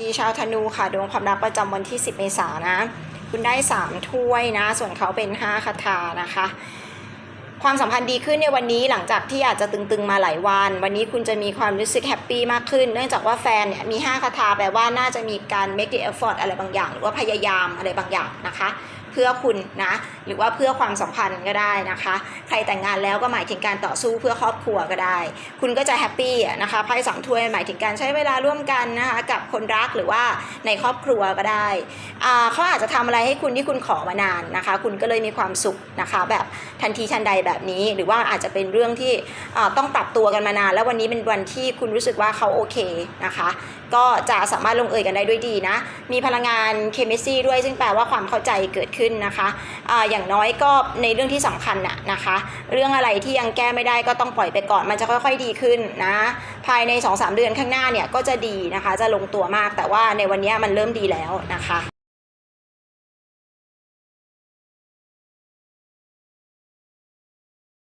ดีชาวธนูค่ะดวงความรักประจำวันที่ 10 เมษายนนะ คุณได้ 3 ถ้วยนะ ส่วนเขาเป็น 5 คาถานะคะ ความสัมพันธ์ดีขึ้นในวันนี้หลังจากที่อาจจะตึงๆมาหลายวัน วันนี้คุณจะมีความรู้สึกแฮปปี้มากขึ้น เนื่องจากว่าแฟนเนี่ยมี 5 คาถาแปลว่าน่าจะมีการ make the effort อะไรบางอย่าง หรือว่าพยายามอะไรบางอย่างนะคะ เพื่อคุณนะหรือว่าเพื่อความสัมพันธ์ก็ได้นะคะ ใครแต่งงานแล้วก็หมายถึงการต่อสู้เพื่อครอบครัวก็ได้ คุณก็จะแฮปปี้นะคะไพ่สองถ้วยหมายถึงการใช้เวลาร่วมกันนะคะกับคนรักหรือว่าในครอบครัวก็ได้อ่าเขาอาจจะทำอะไรให้คุณที่คุณขอมานานนะคะ คุณก็เลยมีความสุขนะคะ แบบทันทีทันใดแบบนี้ หรือว่าอาจจะเป็นเรื่องที่อ่าต้องปรับตัวกันมานาน แล้ววันนี้เป็นวันที่คุณรู้สึกว่าเขาโอเคนะคะ ก็จะสามารถลงเอยกันได้ด้วยดีนะ มีพลังงานเคมีซีด้วยซึ่งแปลว่าความเข้าใจเกิดขึ้นนะคะออย่างน้อยก็ในเรื่องที่สำคัญน่ะนะคะ เรื่องอะไรที่ยังแก้ไม่ได้ก็ต้องปล่อยไปก่อนมันจะค่อยๆดีขึ้นนะภายใน 2-3 เดือนข้างหน้าเนี่ยก็จะดีนะคะ จะลงตัวมากแต่ว่าในวันนี้มันเริ่มดีแล้วนะคะ